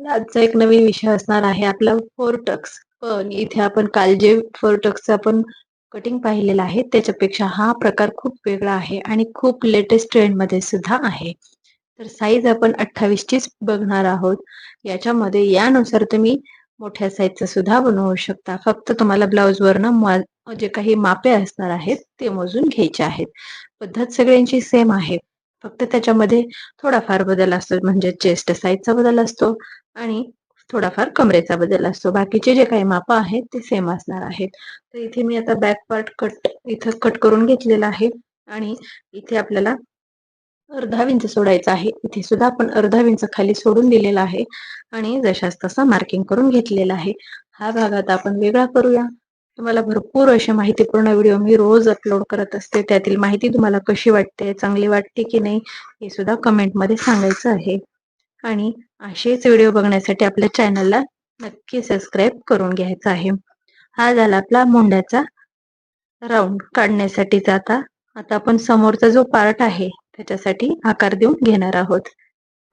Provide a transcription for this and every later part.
आजचा एक नवीन विषय असणार आहे आपला फोरटक्स. पण इथे आपण काल जे फोरटक्स आपण कटिंग पाहिलेलं आहे त्याच्यापेक्षा हा प्रकार खूप वेगळा आहे आणि खूप लेटेस्ट ट्रेंडमध्ये सुद्धा आहे. तर साईज आपण अठ्ठावीसचीच बघणार आहोत. याच्यामध्ये यानुसार तुम्ही मोठ्या साईजचं सुद्धा बनवू शकता. फक्त तुम्हाला ब्लाऊजवरनं जे काही मापे असणार आहेत ते मोजून घ्यायचे आहेत. पद्धत सगळ्यांची सेम आहे. फक्त त्याच्यामध्ये थोडाफार बदल असतो म्हणजे चेस्ट साईजचा बदल असतो आणि थोडाफार कमरेचा बदल असतो. बाकीचे जे काही माप आहेत ते सेम असणार आहेत. तर इथे मी आता बॅक पार्ट कट इथं कट करून घेतलेला आहे आणि इथे आपल्याला अर्धा विंच सोडायचा आहे. इथे सुद्धा आपण अर्धा विंच खाली सोडून दिलेला आहे आणि जशाच तसा मार्किंग करून घेतलेला आहे. हा भाग आता आपण वेगळा करूया. तुम्हाला भरपूर अशी माहितीपूर्ण व्हिडिओ मी रोज अपलोड करत असते. त्यातील माहिती तुम्हाला कशी वाटते चांगली वाटते की नाही हे सुद्धा कमेंटमध्ये सांगायचं आहे. आणि असेच व्हिडिओ बघण्यासाठी आपल्या चॅनलला नक्की सबस्क्राईब करून घ्यायचा आहे. हा झाला आपला मुंड्याचा राऊंड काढण्यासाठी आता. आता आपण समोरचा जो पार्ट आहे त्याच्यासाठी आकार देऊन घेणार आहोत.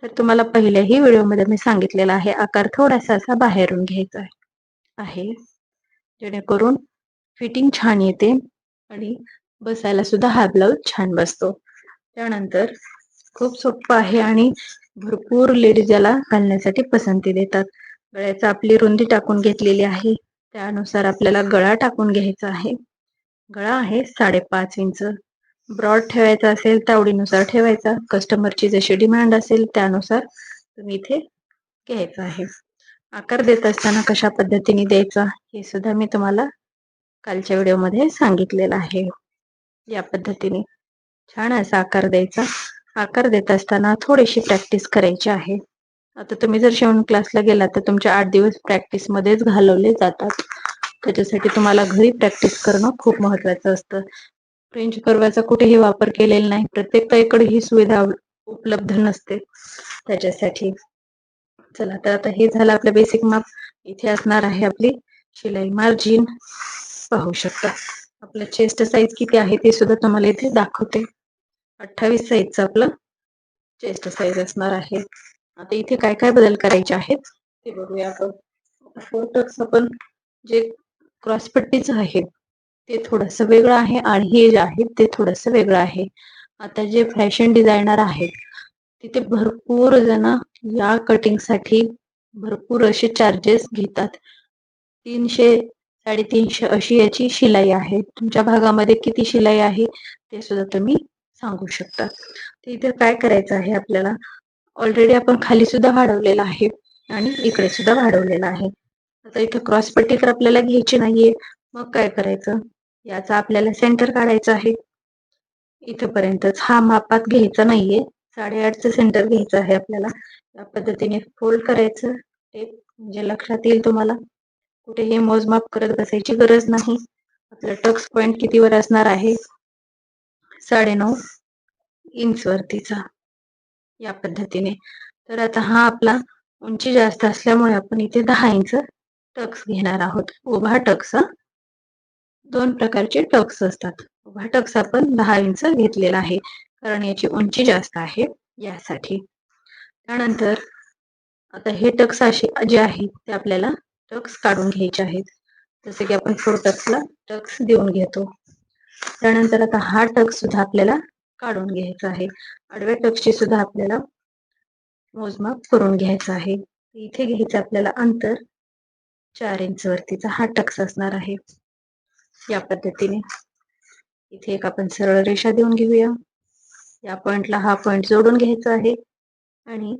तर तुम्हाला पहिल्याही व्हिडिओमध्ये मी सांगितलेला आहे आकार थोडासा असा बाहेरून घ्यायचा आहे. जेणेकरून फिटिंग छान येते आणि बसायला सुद्धा हा ब्लाऊज छान बसतो. त्यानंतर खूप सोपं आहे आणि भरपूर लेडीज याला घालण्यासाठी पसंती देतात. गळ्याचा आपली रुंदी टाकून घेतलेली आहे. त्यानुसार आपल्याला गळा टाकून घ्यायचा आहे. गळा आहे साडेपाच इंच. ब्रॉड ठेवायचा असेल तावडीनुसार ठेवायचा. कस्टमरची जशी डिमांड असेल त्यानुसार तुम्ही इथे घ्यायचं आहे. आकार देत असताना कशा पद्धतीने द्यायचा हे सुद्धा मी तुम्हाला कालच्या व्हिडिओमध्ये सांगितलेलं आहे. या पद्धतीने छान असा आकार द्यायचा. आकार देत असताना थोडीशी प्रॅक्टिस करायची आहे. आता तुम्ही जर शिवण क्लासला गेला तर तुमच्या आठ दिवस प्रॅक्टिसमध्येच घालवले जातात. त्याच्यासाठी तुम्हाला घरी प्रॅक्टिस करणं खूप महत्वाचं असतं. फ्रेंच कर्वाचा कुठेही वापर केलेला नाही. प्रत्येकाकडे ही सुविधा उपलब्ध नसते. त्याच्यासाठी चला तर आता हे झालं आपलं बेसिक माप इथे असणार आहे आपली शिलाई मार्जिन पाहू शकता. आपलं चेस्ट साईज किती आहे ते सुद्धा तुम्हाला इथे दाखवते. अठ्ठावीस साईजचं आपलं चेस्ट साईज असणार आहे. आता इथे काय काय बदल करायचे आहेत ते बघूया आपण. फोटोच आपण जे क्रॉसपट्टीचं आहे ते थोडस वेगळं आहे आणि हे जे आहे ते थोडस वेगळं आहे. आता जे फॅशन डिझायनर आहेत तिथे भरपूर जण या कटिंगसाठी भरपूर असे चार्जेस घेतात. तीनशे साडेतीनशे अशी याची शिलाई आहे. तुमच्या भागामध्ये किती शिलाई आहे ते सुद्धा तुम्ही सांगू शकता. तर इथे काय करायचं आहे आपल्याला? ऑलरेडी आपण खाली सुद्धा वाढवलेला आहे आणि इकडे सुद्धा वाढवलेला आहे. आता इथे क्रॉसपट्टी तर आपल्याला घ्यायची नाहीये. मग काय करायचं? याचा आपल्याला सेंटर काढायचं आहे. इथपर्यंतच हा मापात घ्यायचा नाहीये. साडेआठचं सेंटर घ्यायचं आहे आपल्याला. या पद्धतीने फोल्ड करायचं. टेप म्हणजे लक्षात येईल तुम्हाला. कुठेही मोजमाप करत बसायची गरज नाही. आपलं टक्स पॉइंट कितीवर असणार आहे? साडेनऊ इंच वरतीचा. या पद्धतीने. तर आता हा आपला उंची जास्त असल्यामुळे आपण इथे दहा इंच टक्स घेणार आहोत. उभा टक्स दोन प्रकारचे टक्स असतात. उभा टक्स आपण दहा इंच घेतलेला आहे. कारण याची उंची जास्त आहे यासाठी. त्यानंतर आता हे टक्स असे जे आहेत ते आपल्याला टक्स काढून घ्यायचे आहेत. जसे की आपण फोर टक्सला टक्स देऊन घेतो. त्यानंतर आता हा टक्स सुद्धा आपल्याला काढून घ्यायचा आहे. आडव्या टक्सची सुद्धा आपल्याला मोजमाप करून घ्यायचं आहे. इथे घ्यायचं आपल्याला अंतर चार इंच वरतीचा हा टक्स असणार आहे. या पद्धतीने इथे एक आपण सरळ रेषा देऊन घेऊया. या पॉइंटला हा पॉइंट जोडून घ्यायचा आहे. आणि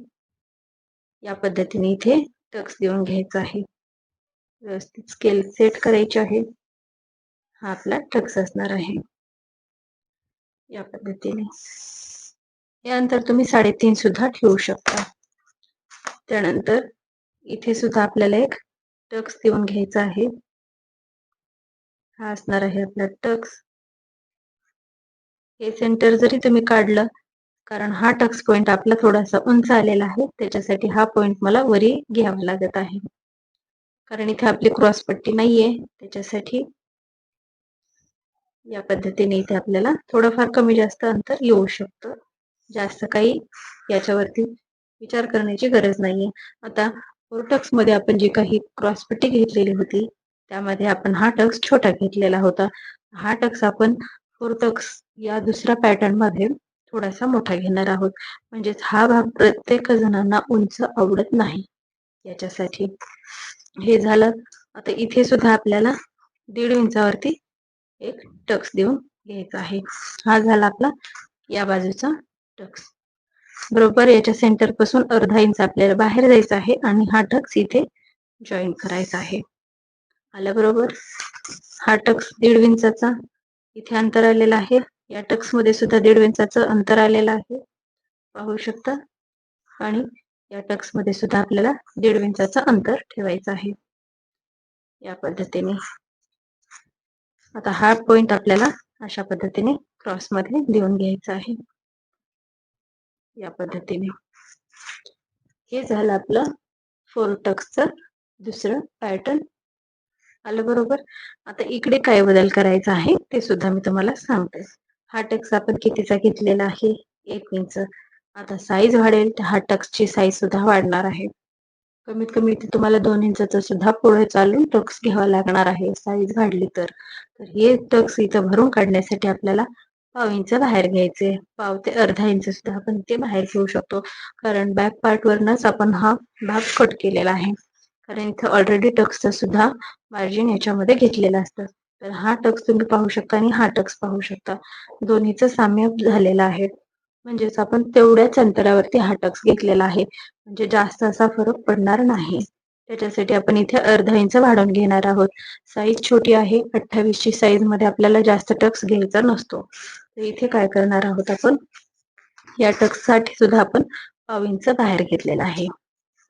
या पद्धतीने इथे टक्स देऊन घ्यायचा आहे. व्यवस्थित स्केल सेट करायची आहे. हा आपला टक्स असणार आहे. या पद्धतीने. यानंतर तुम्ही साडेतीन सुद्धा ठेवू शकता. त्यानंतर इथे सुद्धा आपल्याला एक टक्स देऊन घ्यायचा आहे. हा असणार आहे आपला टक्स हे सेंटर जरी तुम्ही काढलं कारण हा टक्स पॉइंट आपला थोडासा उंच आलेला आहे त्याच्यासाठी हा पॉइंट मला वरी घ्यावा लागत आहे. कारण इथे आपली क्रॉस पट्टी नाहीये त्याच्यासाठी या पद्धतीने इथे आपल्याला थोडंफार कमी जास्त अंतर येऊ शकतं. जास्त काही याच्यावरती विचार करण्याची गरज नाहीये. आता फोरटक्समध्ये आपण जी काही क्रॉसपट्टी घेतलेली होती त्यामध्ये आपण हा टक्स छोटा घेतलेला होता. हा टक्स आपण फोर या दुसऱ्या पॅटर्नमध्ये थोडासा मोठा घेणार आहोत. म्हणजेच हा भाग प्रत्येक जणांना उंच आवडत नाही. याच्यासाठी हे झालं. आता इथे सुद्धा आपल्याला दीड इंचावरती एक टक्स देऊन घ्यायचा आहे. हा झाला आपला या बाजूचा टक्स बरोबर याच्या सेंटरपासून अर्धा इंच आपल्याला बाहेर जायचा आहे आणि हा टक्स इथे जॉईन करायचा आहे. आल्या बरोबर? हा टक्स दीड इंचाचा इथे अंतर आलेलं आहे. या टक्समध्ये सुद्धा दीड इंचाचं अंतर आलेलं आहे. पाहू शकता. आणि या टक्समध्ये सुद्धा आपल्याला दीड इंचाचं अंतर ठेवायचं आहे. या पद्धतीने. आता हा पॉइंट आपल्याला अशा पद्धतीने क्रॉसमध्ये देऊन घ्यायचा आहे. या पद्धतीने. हे झालं आपलं फोर टक्सचं दुसरं पॅटर्न आलं बरोबर? आता इकडे काय बदल करायचा आहे ते सुद्धा मी तुम्हाला सांगते. हा टक्स आपण कितीचा घेतलेला आहे? एक इंच. आता साईज वाढेल तर हा टक्सची साईज सुद्धा वाढणार आहे. कमीत कमी इथे तुम्हाला दोन इंचाचा सुद्धा पुढे चालून टक्स घ्यावा लागणार आहे. साईज वाढली तर. हे टक्स इथं भरून काढण्यासाठी आपल्याला पाव इंच बाहेर घ्यायचे. पाव ते अर्धा इंच सुद्धा आपण ते बाहेर घेऊ शकतो. कारण बॅक पार्ट वरनच आपण हा भाग कट केलेला आहे. कारण इथं ऑलरेडी टक्सचा सुद्धा मार्जिन याच्यामध्ये घेतलेला असतं. तर हा टक्स तुम्ही पाहू शकता आणि हा टक्स पाहू शकता. दोन्हीचं साम्य झालेला आहे. म्हणजेच आपण तेवढ्याच अंतरावरती हा टक्स घेतलेला आहे. म्हणजे जास्त असा फरक पडणार नाही. त्याच्यासाठी आपण इथे अर्धा इंच वाढवून घेणार आहोत. साईज छोटी आहे. अठ्ठावीस ची साईजमध्ये आपल्याला जास्त टक्स घ्यायचा नसतो. तर इथे काय करणार आहोत आपण? या टक्ससाठी सुद्धा आपण पाव इंच बाहेर घेतलेला आहे.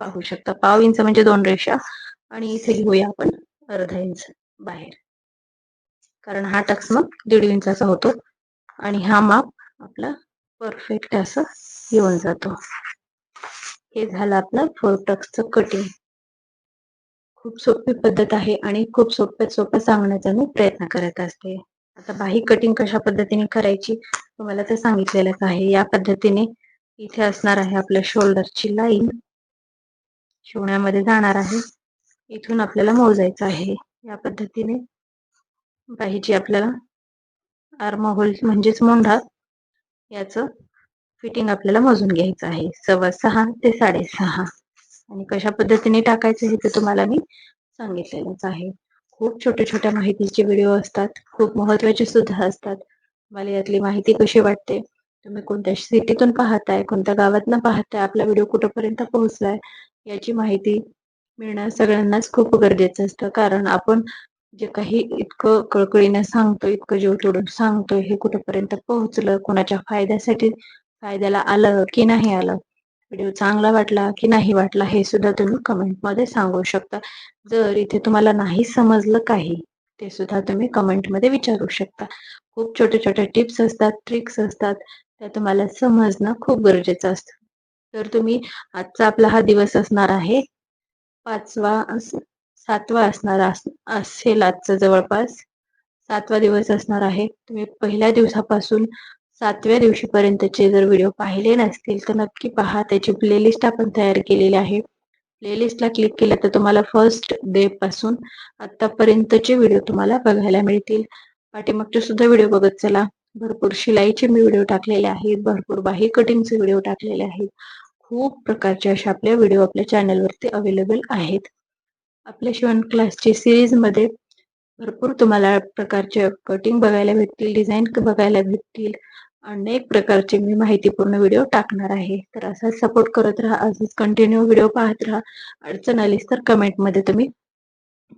पाहू शकता. पाव इंच म्हणजे दोन रेषा आणि इथे घेऊया आपण अर्धा इंच बाहेर. कारण हा टक्स मग दीड इंचाचा होतो आणि हा माप आपला परफेक्ट असं येऊन जातो. हे झालं आपलं फोर टक्सचं कटिंग खूप सोपी पद्धत आहे आणि खूप सोप्या सोप्या सांगण्याचा मी प्रयत्न करत असते. आता बाही कटिंग कशा पद्धतीने करायची तुम्हाला तर सांगितलेलंच आहे. या पद्धतीने इथे असणार आहे आपल्या शोल्डरची लाईन शिवण्यामध्ये जाणार आहे. इथून आपल्याला मोजायचं आहे. या पद्धतीने बाहीची आपल्याला आर्म होल म्हणजेच मोंढा याच फिटिंग आपल्याला मोजून घ्यायचं आहे. सव्वा सहा ते साडेसहा आणि कशा पद्धतीने टाकायचं हे तर तुम्हाला मी सांगितलेलंच आहे. खूप छोट्या छोट्या माहितीचे व्हिडिओ असतात. खूप महत्त्वाचे सुद्धा असतात. मला यातली माहिती कशी वाटते? तुम्ही कोणत्या सिटीतून पाहताय कोणत्या गावातनं पाहताय आपला व्हिडिओ कुठंपर्यंत पोहोचलाय याची माहिती मिळणं सगळ्यांनाच खूप गरजेचं असतं. कारण आपण जे काही इतकं कळकळीने सांगतो इतकं जीव तोडून सांगतोय हे कुठंपर्यंत पोहोचलं कोणाच्या फायद्यासाठी फायद्याला आलं की नाही आलं व्हिडिओ चांगला वाटला की नाही वाटला हे सुद्धा तुम्ही कमेंटमध्ये सांगू शकता. जर इथे तुम्हाला नाही समजलं काही ते सुद्धा तुम्ही कमेंटमध्ये विचारू शकता. खूप छोटे छोटे टिप्स असतात ट्रिक्स असतात त्या तुम्हाला समजणं खूप गरजेचं असतं. तर तुम्ही आजचा आपला हा दिवस असणार आहे पाचवा सातवा असणार असेल आजचा जवळपास. सातवा दिवस असणार आहे. तुम्ही पहिल्या दिवसापासून सातव्या दिवशीपर्यंतचे जर व्हिडिओ पाहिले नसतील तर नक्की पहा. त्याची प्लेलिस्ट आपण तयार केलेली आहे. प्लेलिस्टला क्लिक केलं तर तुम्हाला फर्स्ट डे पासून आतापर्यंतचे व्हिडिओ तुम्हाला बघायला मिळतील. पाठीमागचे सुद्धा व्हिडिओ बघत चला. भरपूर शिलाईचे मी व्हिडिओ टाकलेले आहेत भरपूर बाही कटिंगचे व्हिडिओ टाकलेले आहेत. खूप प्रकारचे अशा आपल्या व्हिडिओ आपल्या चॅनलवरती अवेलेबल आहेत. आपल्या शिवण क्लासची सिरीजमध्ये भरपूर तुम्हाला प्रकारचे कटिंग बघायला भेटतील डिझाईन बघायला भेटतील. अनेक प्रकारचे मी माहितीपूर्ण व्हिडिओ टाकणार आहे. तर असाच सपोर्ट करत राहा असेच कंटिन्यू व्हिडिओ पाहत राहा. अडचण आलीच तर कमेंटमध्ये तुम्ही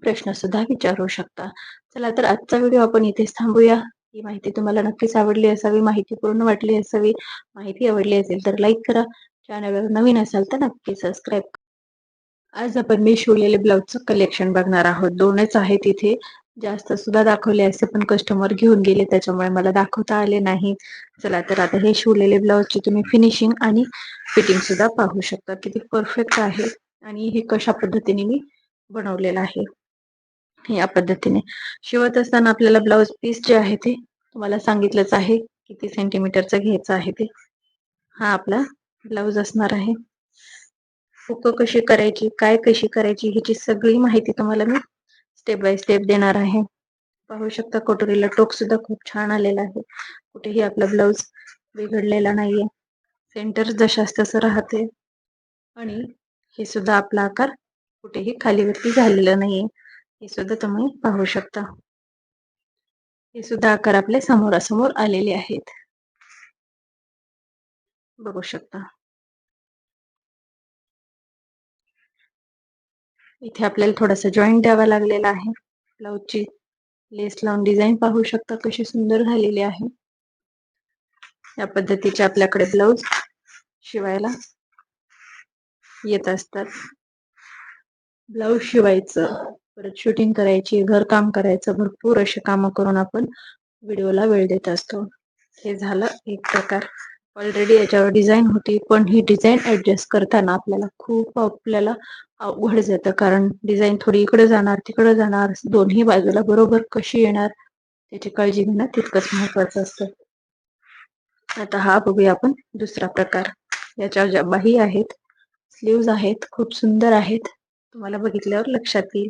प्रश्न सुद्धा विचारू शकता. चला तर आजचा व्हिडिओ आपण इथेच थांबूया. ही माहिती तुम्हाला नक्कीच आवडली असावी माहिती पूर्ण वाटली असावी माहिती आवडली असेल तर लाईक करा. चॅनलवर नवीन असाल तर नक्की सबस्क्राईब आज आपण मी शिवलेले ब्लाऊजचं कलेक्शन बघणार आहोत. दोनच आहेत इथे. जास्त सुद्धा दाखवले असे पण कस्टमर घेऊन गेले त्याच्यामुळे मला दाखवता आले नाही. चला तर आता हे शिवलेले ब्लाऊजची तुम्ही फिनिशिंग आणि फिटिंग सुद्धा पाहू शकता. किती परफेक्ट आहे आणि हे कशा पद्धतीने मी बनवलेलं आहे. या पद्धतीने. शिवत असताना आपल्याला ब्लाउज पीस जे आहे ते तुम्हाला सांगितलंच आहे किती सेंटीमीटरचं घ्यायचं आहे ते. हा आपला ब्लाउज असणार आहे. फुक कशी करायची काय कशी करायची ह्याची सगळी माहिती तुम्हाला मी स्टेप बाय स्टेप देणार आहे. पाहू शकता कटोरीला टोक सुद्धा खूप छान आलेला आहे. कुठेही आपला ब्लाऊज बिघडलेला नाहीये. सेंटर जशास तसं राहते. आणि हे सुद्धा आपला आकार कुठेही खालीवरती झालेलं नाहीये. हे सुद्धा तुम्ही पाहू शकता. हे सुद्धा आकार आपले समोरासमोर आलेले आहेत. बघू शकता. इथे आपल्याला थोडासा जॉईंट द्यावा लागलेला आहे. ब्लाऊजची लेस लावून डिझाईन पाहू शकता कशी सुंदर झालेली आहे. या पद्धतीचे आपल्याकडे ब्लाऊज शिवायला येत असतात. ब्लाऊज शिवायचं. परत शूटिंग करायची घरकाम करायचं भरपूर असे काम करून आपण व्हिडिओला वेळ देत असतो. हे झालं एक प्रकार. ऑलरेडी याच्यावर डिझाईन होती पण ही डिझाईन ऍडजस्ट करताना आपल्याला खूप आपल्याला अवघड जातं. कारण डिझाईन थोडी इकडे जाणार तिकडे जाणार दोन्ही बाजूला बरोबर कशी येणार त्याची काळजी घेणं तितकंच महत्वाचं असतं. आता हा बघूया आपण दुसरा प्रकार. याच्यावर ज्या बाही आहेत स्लीव्ज आहेत खूप सुंदर आहेत. तुम्हाला बघितल्यावर लक्षात येईल.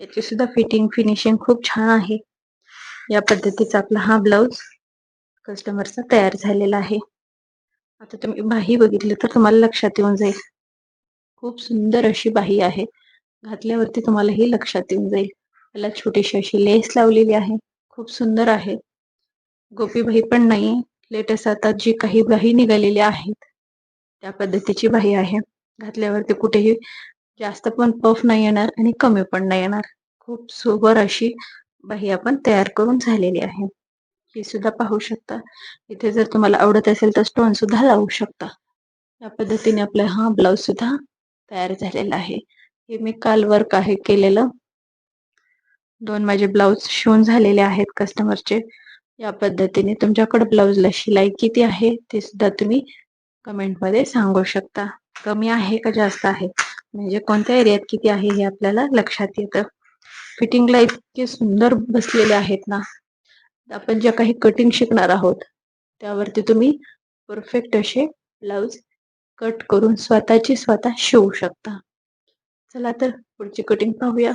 याची सुद्धा फिटिंग फिनिशिंग खूप छान आहे. या पद्धतीचा आपला हा ब्लाऊज कस्टमरचा तयार झालेला आहे. आता तुम्ही बाही बघितली तर तुम्हाला लक्षात येऊन जाईल. खूप सुंदर अशी बाही आहे. घातल्यावरती तुम्हाला ही लक्षात येऊन जाईल. त्याला छोटीशी अशी लेस लावलेली आहे. खूप सुंदर आहे. गोपी बाही पण नाही. लेटेस्ट आता जी काही बाही निघालेली आहेत त्या पद्धतीची बाही आहे. घातल्यावरती कुठेही जास्त पण पफ नाही येणार आणि कमी पण नाही येणार. खूप सोबर अशी बाही आपण तयार करून झालेली आहे. ही सुद्धा पाहू शकता. इथे जर तुम्हाला आवडत असेल तर स्टोन सुद्धा लावू शकता. या पद्धतीने आपला हा ब्लाउज सुद्धा तयार झालेला आहे. हे मी काल वर्क आहे केलेलं. दोन माझे ब्लाऊज शिवून झालेले आहेत कस्टमरचे या पद्धतीने तुमच्याकडे ब्लाऊजला शिलाई किती आहे ते सुद्धा तुम्ही कमेंटमध्ये सांगू शकता. कमी आहे का जास्त आहे? म्हणजे कोणत्या एरियात किती आहे हे आपल्याला लक्षात येतं. फिटिंगला इतके सुंदर बसलेले आहेत ना. आपण ज्या काही कटिंग शिकणार आहोत त्यावरती तुम्ही परफेक्ट असे ब्लाऊज कट करून स्वतःची स्वतः शिवू शकता. चला तर पुढची कटिंग पाहूया.